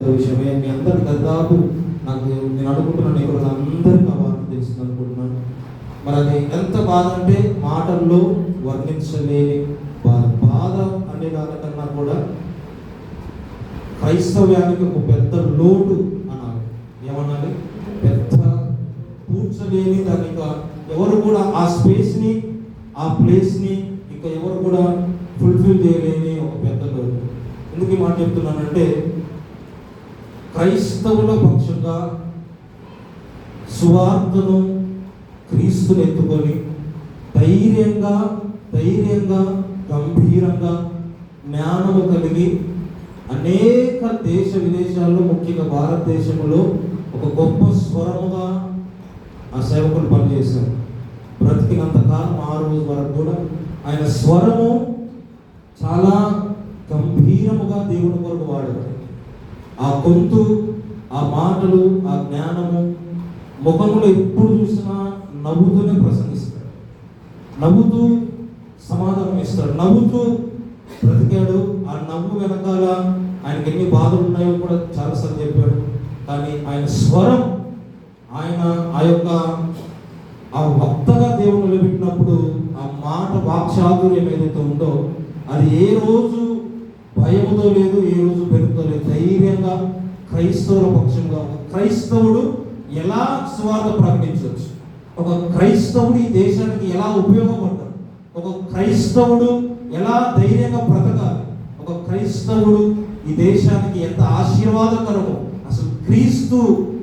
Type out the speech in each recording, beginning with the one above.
విషయమే. మీ అందరికి దాదాపు నాకు నేను అనుకుంటున్నాను ఇక్కడ అందరికీ ఆ వార్త తెలిసింది అనుకుంటున్నాను. మరి అది ఎంత బాధ అంటే మాటల్లో వర్ణించలేని బాధ బాధ అనే దానికన్నా కూడా క్రైస్తవ్యానికి ఒక పెద్ద లోటు అనాలి. ఏమనాలి? పెద్ద కూర్చలేని దాని ఎవరు కూడా ఆ స్పేస్ని ఆ ప్లేస్ని ఇంకా ఎవరు కూడా ఫుల్ఫిల్ చేయలేని ఒక పెద్ద లోటు. ఎందుకు ఈ మాట చెప్తున్నానంటే క్రైస్తవుల పక్షంగా సువార్తను క్రీస్తుని ఎత్తుకొని ధైర్యంగా ధైర్యంగా గంభీరంగా జ్ఞానము కలిగి అనేక దేశ విదేశాల్లో ముఖ్యంగా భారతదేశంలో ఒక గొప్ప స్వరముగా ఆ సేవకులు పనిచేశారు. బ్రతికినంతకాలం ఆ రోజు వరకు కూడా ఆయన స్వరము చాలా గంభీరముగా దేవుని కొరకు వాడారు. ఆ గొంతు ఆ మాటలు ఆ జ్ఞానము ముఖంలో ఎప్పుడు చూసినా నవ్వుతూనే ప్రసంగిస్తాడు. నవ్వుతూ సమాధానం ఇస్తాడు. నవ్వుతూ బ్రతికాడు. ఆ నవ్వు వెనకాల ఆయనకి ఎన్ని బాధలు ఉన్నాయో కూడా చాలాసార్లు చెప్పాడు. కానీ ఆయన స్వరం ఆయన ఆ యొక్క ఆ వక్తగా దేవుడు నిలబెట్టినప్పుడు ఆ మాట వాక్చాతుర్యం ఏదైతే ఉందో అది ఏ రోజు భయముతో లేదు ఏ రోజు పక్షంగా క్రైస్తవుల పక్షంగా ఒక క్రైస్తవుడు ఎలా స్వార్థ ప్రకటించవచ్చు? ఒక క్రైస్తవుడు ఈ దేశానికి ఎలా ఉపయోగపడ్డాడు ఒక క్రైస్తవుడు ఎలా ధైర్యంగా బ్రతకాలి? ఒక క్రైస్తవుడు ఈ దేశానికి ఎంత ఆశీర్వాదకరమో అసలు క్రీస్తు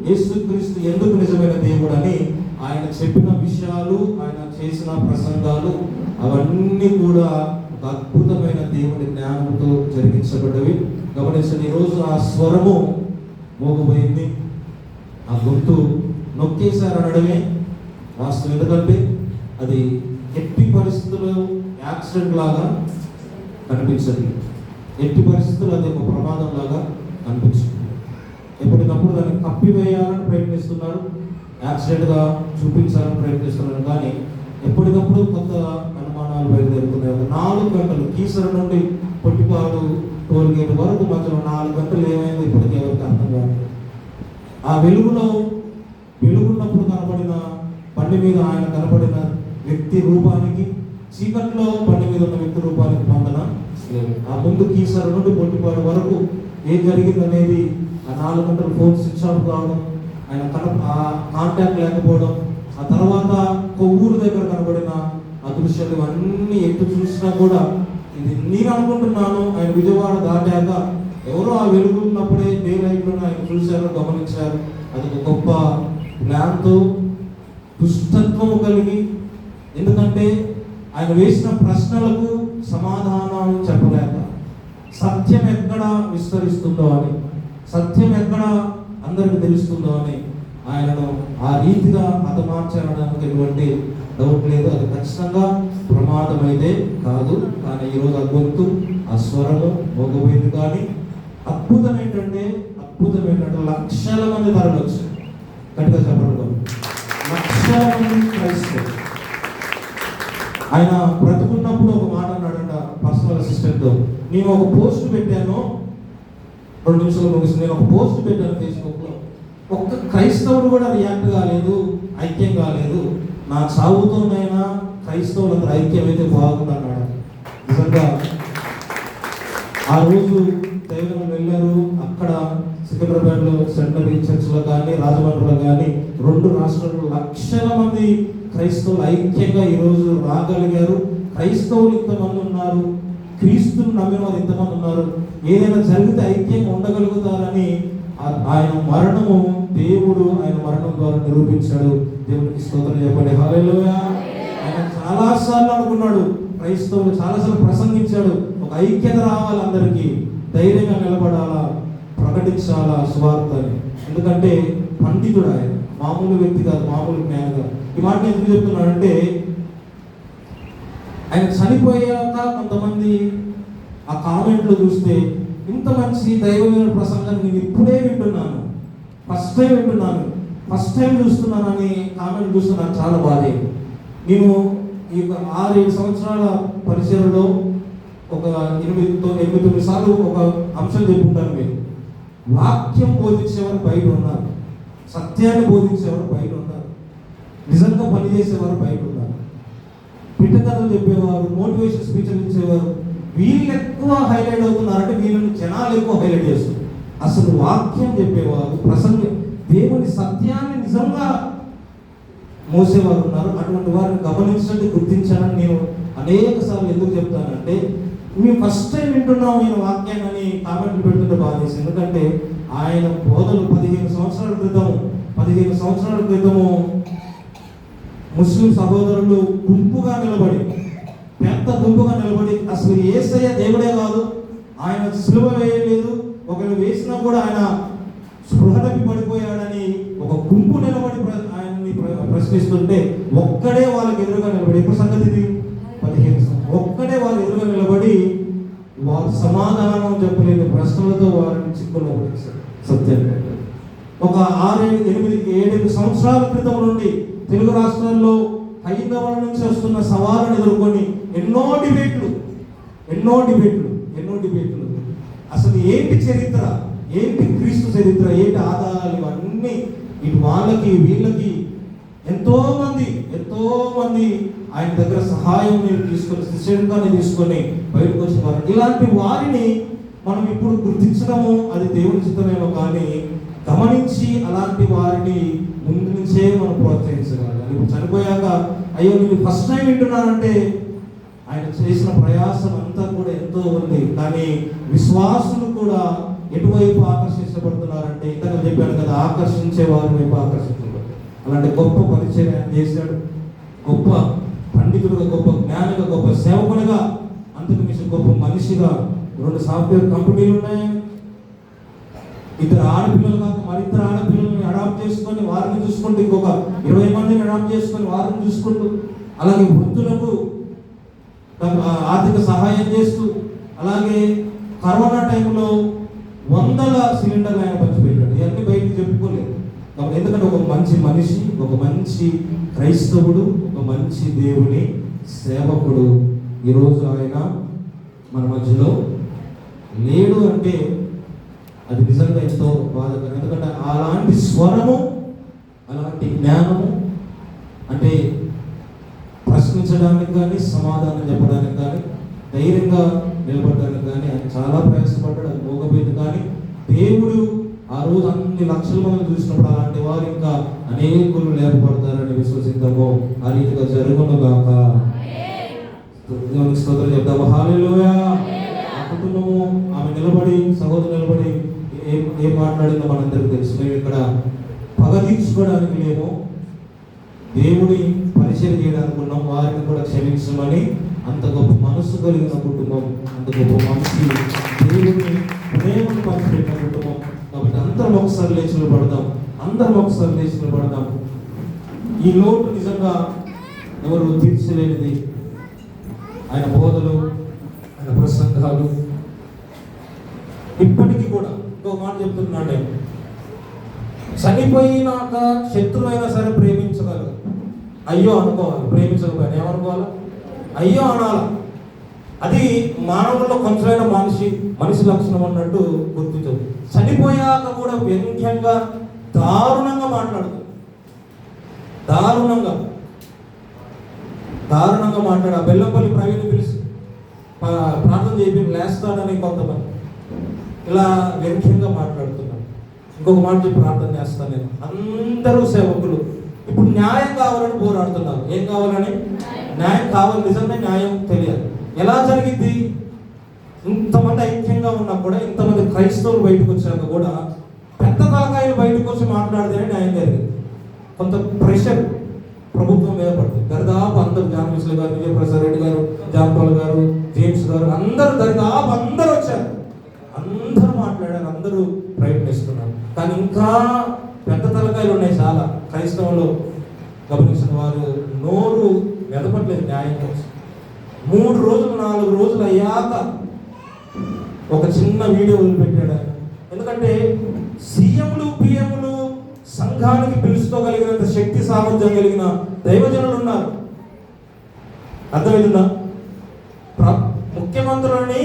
యేసు క్రీస్తు ఎందుకు నిజమైన దేవుడు అని ఆయన చెప్పిన విషయాలు ఆయన చేసిన ప్రసంగాలు అవన్నీ కూడా ఒక అద్భుతమైన దేవుని జ్ఞానంతో జరిగించబడ్డవి. గమనించండి ఈరోజు ఆ స్వరము మోగిపోయింది ఆ గుర్తు నొక్కేశారు అనడమే వాస్తవం ఎందుకంటే అది ఎట్టి పరిస్థితుల్లో యాక్సిడెంట్ లాగా కనిపించదు. ఎట్టి పరిస్థితుల్లో అది ఒక ప్రమాదం లాగా కనిపించింది. ఎప్పటికప్పుడు దాన్ని కప్పివేయాలని ప్రయత్నిస్తున్నారు యాక్సిడెంట్గా చూపించాలని ప్రయత్నిస్తున్నారు కానీ ఎప్పటికప్పుడు కొత్త అనుమానాలు బయలుదేరుతున్నాయి నాలుగు గంటలు కీసర నుండి పొట్టిపాడు టోల్ గేట్ వరకు మధ్యలో నాలుగు గంటలు ఏమైంది? ఇప్పటికీ ఎవరికి అర్థం కాదు. ఆ వెలుగులో వెలుగున్నప్పుడు కనబడిన బండి మీద ఆయన కనబడిన వ్యక్తి రూపానికి చీకట్లో బండి మీద ఉన్న వ్యక్తి రూపానికి పొందన ఆ ముందు కీసర నుండి పొట్టిపాడు వరకు ఏం జరిగిందనేది ఆ నాలుగు గంటలు ఫోన్ స్విచ్ ఆఫ్ కావడం ఆయన కన ఆ కాంటాక్ట్ లేకపోవడం ఆ తర్వాత కొవ్వూరు దగ్గర కనబడిన ఆ దృశ్యాలు ఇవన్నీ ఎటు చూసినా కూడా ఇది నేను అనుకుంటున్నాను ఆయన విజయవాడ దాటాక ఎవరో ఆ వెలుగున్నప్పుడే డే లైట్లో ఆయన చూశారు గమనించారు. అది ఒక గొప్ప జ్ఞానంతో దుష్టత్వము కలిగి ఎందుకంటే ఆయన వేసిన ప్రశ్నలకు సమాధానాలు చెప్పలేక సత్యం ఎక్కడ విస్తరిస్తుందో అని సత్యం ఎక్కడ అందరికి తెలుస్తుందో అని ఆయనను ఆ రీతిగా హతమార్చడానికి ఎటువంటి డౌట్ లేదు అది ఖచ్చితంగా ప్రమాదం అయితే కాదు. కానీ ఈరోజు ఆ గొంతు ఆ స్వరము మోగపోయింది కానీ అద్భుతం ఏంటంటే అద్భుతం ఏంటంటే లక్షల మంది తరలి వచ్చారు. గట్టిగా చెప్పడం లక్షల మంది క్రైస్తవులు. ఆయన బ్రతుకున్నప్పుడు ఒక మాట అన్నాడంట పర్సనల్ అసిస్టెంట్ నేను ఒక పోస్ట్ పెట్టాను. రెండు నిమిషాలు ముగిసి నేను ఒక పోస్ట్ పెట్టాను ఫేస్బుక్లో. ఒక్క క్రైస్తవుడు కూడా రియాక్ట్ కాలేదు ఐక్యం కాలేదు. నా సాగుతోనైనా క్రైస్తవులందరూ ఐక్యం అయితే బాగుంది అన్నాడు నిజంగా ఆ రోజు దైవం వెళ్ళారు. అక్కడ సికింద్రాబాద్లో సెంట్రల్ చర్చ్లో కానీ రాజమండ్రిలో కానీ రెండు రాష్ట్రాల్లో లక్షల మంది క్రైస్తవులు ఐక్యంగా ఈరోజు రాగలిగారు. క్రైస్తవులు ఇంతమంది ఉన్నారు. క్రీస్తుని నమ్మిన వారు ఇంతమంది ఉన్నారు. ఏదైనా జరిగితే ఐక్యంగా ఉండగలుగుతారని ఆయన మరణము దేవుడు ఆయన మరణం ద్వారా నిరూపించాడు. దేవునికి స్తోత్రం చెప్పండి. హల్లెలూయా. ఆయన చాలాసార్లు అనుకున్నాడు. క్రైస్తవులు చాలాసార్లు ప్రసంగించాడు. ఒక ఐక్యత రావాలి అందరికీ. ధైర్యంగా నిలబడాలా? ప్రకటించాలా? స్వార్థని ఎందుకంటే పండితుడు ఆయన. మామూలు వ్యక్తి కాదు మామూలు జ్ఞానం కాదు. ఈ మాట ఎందుకు చెప్తున్నాడంటే ఆయన చనిపోయాక కొంతమంది ఆ కామెంట్లు చూస్తే ఇంత మంచి దైవమైన ప్రసంగం నేను ఇప్పుడే వింటున్నాను. ఫస్ట్ టైం వింటున్నాను. ఫస్ట్ టైం చూస్తున్నానని కామెంట్ చూస్తున్నాను చాలా బాధే. నేను ఈ యొక్క ఆరు ఏడు సంవత్సరాల పరిచయంలో ఒక ఎనిమిది ఎనిమిది తొమ్మిది సార్లు ఒక అంశం చెప్పుకుంటాను మీరు వాక్యం బోధించేవారు బయట ఉన్నారు. సత్యాన్ని బోధించేవారు బయట ఉన్నారు. నిజంగా పనిచేసేవారు బయట ఉన్నారు. పిట్టకథలు చెప్పేవారు మోటివేషన్ స్పీచ్లు ఇచ్చేవారు వీళ్ళు ఎక్కువ హైలైట్ అవుతున్నారంటే వీళ్ళని జనాలు ఎక్కువ హైలైట్ చేస్తారు అసలు వాక్యం చెప్పేవారు ప్రసంగం దేవుని సత్యాన్ని నిజంగా మోసేవారు ఉన్నారు. అటువంటి వారిని గమనించండి గుర్తించాలని నేను అనేక సార్లు ఎందుకు చెప్తానంటే మేము ఫస్ట్ టైం వింటున్నాం నేను వాక్యాన్ని అని కామెంట్లు పెడుతుంటే బాధేసి ఎందుకంటే ఆయన బోధలు పదిహేను సంవత్సరాల క్రితం పదిహేను సంవత్సరాల క్రితము ముస్లిం సహోదరులు గుంపుగా నిలబడి పెద్ద గుంపుగా నిలబడి అసలు ఏసయ్య దేవుడే కాదు. ఆయన సులువ వేయలేదు. ఒకవేళ వేసినా కూడా ఆయన స్పృహ తప్పి పడిపోయాడని ఒక గుంపు నిలబడి ఆయన్ని ప్రశ్నిస్తుంటే ఒక్కడే వాళ్ళకి ఎదురుగా నిలబడి ఎప్పుడు సంగతి ఇది? పదిహేను ఒక్కడే వాళ్ళు ఎదురుగా నిలబడి వారు సమాధానం చెప్పలేని ప్రశ్నలతో వారిని చిక్కులో పడేశారు. ఒక ఆరు ఎనిమిది ఏడెనిమిది సంవత్సరాల క్రితం నుండి తెలుగు రాష్ట్రాల్లో హైందవుల నుంచి వస్తున్న సవాళ్ళను ఎదుర్కొని ఎన్నో డిబేట్లు ఎన్నో డిబేట్లు ఎన్నో డిబేట్లు. అసలు ఏంటి చరిత్ర? ఏంటి క్రీస్తు చరిత్ర? ఏంటి ఆధారాలు ఇవన్నీ? ఇటు వాళ్ళకి వీళ్ళకి ఎంతో మంది ఎంతో మంది ఆయన దగ్గర సహాయం నేను తీసుకొని శిష్యుడిగానే తీసుకొని బయటకు వచ్చిన వారు. ఇలాంటి వారిని మనం ఇప్పుడు గుర్తించడము అది దేవుని చిత్తమేమో కానీ గమనించి అలాంటి వారిని ముందు నుంచే మనం ప్రోత్సహించగలగాలి. ఇప్పుడు చనిపోయాక అయ్యో నేను ఫస్ట్ టైం వింటున్నానంటే ఆయన చేసిన ప్రయాసం అంతా కూడా ఎంతో ఉంది. కానీ విశ్వాసులు కూడా ఎటువైపు ఆకర్షించబడుతున్నారంటే ఇంతగా చెప్పాను కదా ఆకర్షించే వారి వైపు ఆకర్షించబడుతుంది. అలాంటి గొప్ప పరిచయం ఆయన చేశాడు. గొప్ప పండితుడుగా గొప్ప జ్ఞానిగా గొప్ప సేవకునిగా అంతకు మించి గొప్ప మనిషిగా రెండు సాఫ్ట్వేర్ కంపెనీలు ఉన్నాయి. ఇద్దరు ఆడపిల్లలు కాక మరిద్దరు ఆడపిల్లల్ని అడాప్ట్ చేసుకొని వారిని చూసుకుంటూ ఇంకొక ఇరవై మందిని అడాప్ట్ చేసుకొని వారిని చూసుకుంటూ అలాగే వృద్ధులకు తమ ఆర్థిక సహాయం చేస్తూ అలాగే కరోనా టైంలో వందల సిలిండర్లు ఆయన పంచిపెట్టాడు. ఇవన్నీ బయటకు చెప్పుకోలేదు. కాబట్టి ఎందుకంటే ఒక మంచి మనిషి ఒక మంచి క్రైస్తవుడు ఒక మంచి దేవుని సేవకుడు. ఈరోజు ఆయన మన మధ్యలో లేడు అంటే అది నిజంగా ఎంతో బాధకరం ఎందుకంటే అలాంటి స్వరము అలాంటి జ్ఞానము అంటే ప్రశ్నించడానికి కానీ సమాధానం చెప్పడానికి కానీ ధైర్యంగా నిలబడడానికి కానీ ఆయన చాలా ప్రయాసపడ్డాడు. అది మోగపోయింది కానీ దేవుడు ఆ రోజు అన్ని లక్షల మంది చూసినప్పుడు అలాంటి వారు ఇంకా అనేకులు లేపబడతారని విశ్వసిద్దాము. ఆ రీతిగా జరుగును గాక. స్తోత్రం చెప్తాము హాలేలుయా ఆ కుటుంబము ఆమె నిలబడి సహోదరు నిలబడి ఏం ఏం మాట్లాడిందో మనందరికీ తెలుసు. మేము ఇక్కడ పగ తీర్చుకోవడానికి లేము. దేవుడి పరిచయం చేయడానికి ఉన్నాం. వారిని కూడా క్షమించమని అంత గొప్ప మనసు కలిగిన కుటుంబం అంత గొప్ప మనసు దేవుడిని ప్రేమను పంచిపెట్టిన కుటుంబం. కాబట్టి అందరం ఒకసారి లేచిన పడదాం అందరం ఒకసారి లేచిన పడదాం ఈ లోటు నిజంగా ఎవరు తీర్చలేనిది. ఆయన బోధలు ఆయన ప్రసంగాలు. ఇప్పటికీ ఒక ఇంకో మాట చెప్తున్నాడే. చనిపోయినాక శత్రువైనా సరే ప్రేమించగలరు అయ్యో అనుకోవాలి ప్రేమించకపోయినా ఏమనుకోవాలి? అయ్యో అనాలి. అది మానవుల్లో కొంచెమైన మనిషి మనిషి లక్షణం అన్నట్టు గుర్తించదు చనిపోయాక కూడా వ్యంగ్యంగా దారుణంగా మాట్లాడుతుంది. దారుణంగా. దారుణంగా మాట్లాడు. ఆ బెల్లంపల్లి ప్రవీణ్ పిలిచి ప్రార్థన చేపి లేస్తాడని కొంతమంది. ఇలా వ్యంగ్యంగా మాట్లాడుతున్నాను. ఇంకొక మాట చెప్పి ప్రార్థన చేస్తాను నేను. అందరూ సేవకులు. ఇప్పుడు న్యాయం కావాలని పోరాడుతున్నారు. ఏం కావాలని? న్యాయం కావాలి. నిజంగా న్యాయం తెలియాలి. ఎలా జరిగింది ఇంతమంది ఐక్యంగా ఉన్నా కూడా ఇంతమంది క్రైస్తవులు బయటకు వచ్చాక కూడా పెద్ద తలకాయలు బయటకు వచ్చి మాట్లాడితేనే న్యాయం జరిగింది. కొంత ప్రెషర్ ప్రభుత్వం మీద పడుతుంది. దరిదాపు అందరు జాన్ మిశ్ర గారు విజయప్రసాద్ రెడ్డి గారు జాంపాల్ గారు జేమ్స్ గారు అందరు దరిదాపు అందరూ అందరూ మాట్లాడారు అందరూ ప్రయత్నిస్తున్నారు. కానీ ఇంకా పెద్ద తలకాయలు ఉన్నాయి చాలా. క్రైస్తవంలో గమనించిన వారు నోరు మెదపట్లేదు న్యాయం కోసం. మూడు రోజులు నాలుగు రోజులు అయ్యాక ఒక చిన్న వీడియో వదిలిపెట్టాడు ఎందుకంటే సీఎంలు పిఎంలు సంఘానికి పిలుచుకోగలిగినంత శక్తి సామర్థ్యం కలిగిన దైవజనులు ఉన్నారు. అర్థమవుతుందా ముఖ్యమంత్రులని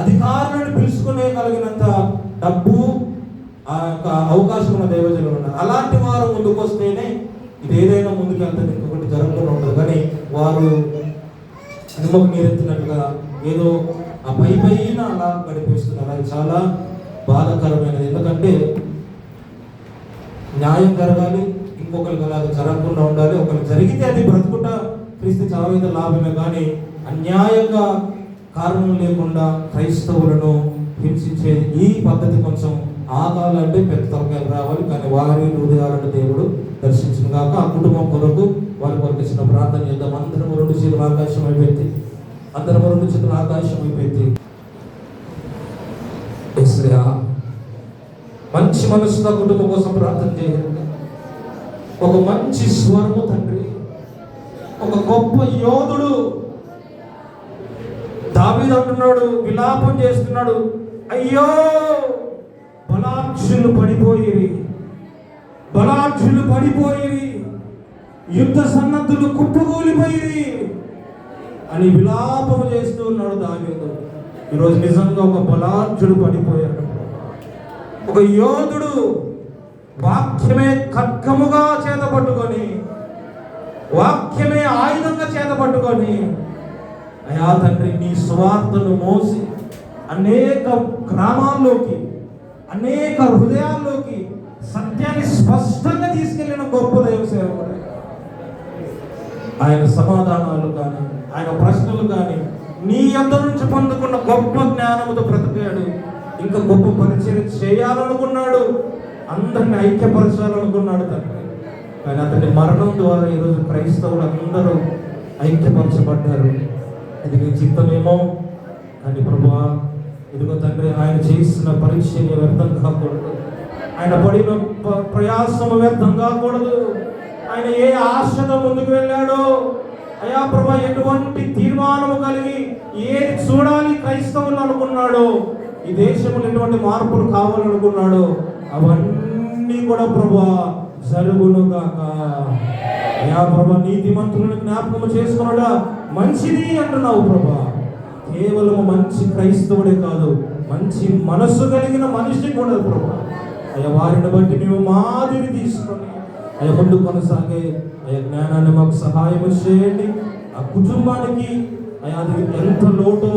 అధికారులను పిలుచుకునే కలిగినంత డబ్బు ఆ యొక్క అవకాశం ఉన్న దైవజనులు ఉన్నారు. అలాంటి వారు ముందుకు వస్తేనే ఇది ఏదైనా ముందుకు వెళ్తుంది ఇంకొకటి జరగకుండా ఉంటుంది కానీ వారు అనుభవం నీరెత్తినట్టుగా ఏదో ఆ పై పైన అలా గడిపిస్తున్నారు. అది చాలా బాధాకరమైనది. ఎందుకంటే న్యాయం జరగాలి ఇంకొకరికి అలా జరగకుండా ఉండాలి. ఒకరికి జరిగితే అది బ్రతుకుట క్రీస్తు చాలా లాభమే. కానీ అన్యాయంగా కారణం లేకుండా క్రైస్తవులను హింసించేది ఈ పద్ధతి కొంచెం ఆగాలంటే పెద్ద తరగతి రావాలి. కానీ వారి హృదయాలను దేవుడు దర్శించిన కాక ఆ కుటుంబం కొరకు వారి కొరకు ఇచ్చిన ప్రార్థన చేద్దాం. అందరం రెండు చేతులు ఆకాశం అయిపోయింది అందరం రెండు చేతులు ఆకాశం అయిపోయింది మంచి మనసుతో కుటుంబం కోసం ప్రార్థన చేయండి ఒక మంచి స్వరము తండ్రి. ఒక గొప్ప యోధుడు దావీదు అంటున్నాడు విలాపం చేస్తున్నాడు అయ్యో బలాక్షులు పడిపోయేవి బలాక్షులు పడిపోయేవి యుద్ధ సన్నద్ధులు కుప్పగూలిపోయిరి అని విలాపం చేస్తూ ఉన్నాడు దావీదు. ఈరోజు నిజంగా ఒక బలాక్షుడు పడిపోయాడు. ఒక యోధుడు వాక్యమే ఖడ్గముగా చేత పట్టుకొని వాక్యమే ఆయుధంగా చేత పట్టుకొని అయా తండ్రి నీ స్వార్థను మోసి అనేక గ్రామాల్లోకి అనేక హృదయాల్లోకి సత్యాన్ని స్పష్టంగా తీసుకెళ్ళిన గొప్ప దైవ సేవకుడు. ఆయన సమాధానాలు కానీ ఆయన ప్రశ్నలు కానీ నీ అందరి నుంచి పొందుకున్న గొప్ప జ్ఞానముతో బ్రతికాడు. ఇంకా గొప్ప పరిచయం చేయాలనుకున్నాడు. అందరిని ఐక్యపరచాలనుకున్నాడు తండ్రి. కానీ అతని మరణం ద్వారా ఈరోజు క్రైస్తవులు అందరూ ఐక్యపరచబడ్డారు. ఇది నీ చిత్తమేమో? కానీ ప్రభా ఇదిగో తండ్రి ఆయన చేసిన పరీక్షని వ్యర్థం కాకూడదు. ఆయన పడిన ప- ప్రయాసము వ్యర్థం కాకూడదు. ఆయన ఏ ఆశతో ముందుకు వెళ్ళాడో అయా ప్రభా ఎటువంటి తీర్మానము కలిగి ఏది చూడాలి క్రైస్తవులు అనుకున్నాడో ఈ దేశంలో ఎటువంటి మార్పులు కావాలనుకున్నాడో అవన్నీ కూడా ప్రభా జరుగును కాక అయా ప్రభా నీతిమంతులను జ్ఞాపకము చేసుకున్నాడా మంచిది అంటున్నావు ప్రభా. కేవలం మంచి క్రైస్తవుడే కాదు మంచి మనస్సు కలిగిన మనిషి కూడా ప్రభా. అయ్యా వారిని బట్టి మేము మాదిరి తీసుకొని అయ్యా ముందు కొనసాగే అయ్యా జ్ఞానాన్ని మాకు సహాయం చేయండి. ఆ కుటుంబానికి అయ్యా అది ఎంత లోటో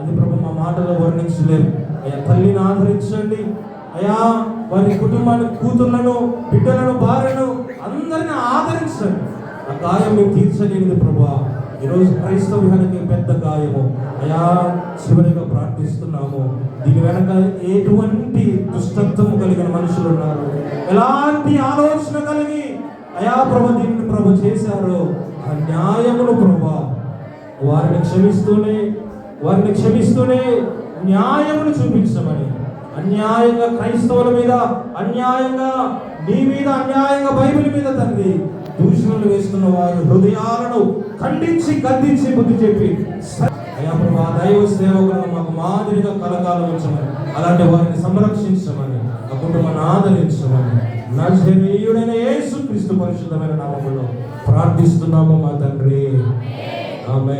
అది ప్రభు మా మాటలో వర్ణించలేము అయ్యా తల్లిని ఆదరించండి. అయ్యా వారి కుటుంబాన్ని కూతుర్లను బిడ్డలను భార్యను అందరిని ఆదరించండి. ఆ గాయం మేము తీర్చలేనిది ప్రభా. ఈరోజు క్రైస్తవ్యానికి పెద్ద గాయము. అయా చివరిగా ప్రార్థిస్తున్నాము. దీని వెనక ఎటువంటి దుష్టత్వం కలిగిన మనుషులు ఉన్నారు? ఎలాంటి ఆలోచన కలిగి అయా ప్రభ దీన్ని ప్రభ చేశారు? అన్యాయములు న్యాయమును ప్రభా వారిని క్షమిస్తూనే వారిని క్షమిస్తూనే న్యాయమును చూపించమని. అన్యాయంగా క్రైస్తవుల మీద అన్యాయంగా నీ మీద అన్యాయంగా బైబిల్ మీద తండ్రి దూషణలు వేస్తున్న వారి హృదయాలను ఖండించి గద్దించి బుద్ధి చెప్పి స- అయ్యా ప్రభా దైవ సేవకులను మాకు మాదిరిగా కలకాలం ఉంచమని అలాంటి వారిని సంరక్షించమని ఆ కుటుంబాన్ని ఆదరించమని నజరేయుడైన యేసు క్రీస్తు పరిశుద్ధమైన నామములో ప్రార్థిస్తున్నాము మా తండ్రి. ఆమె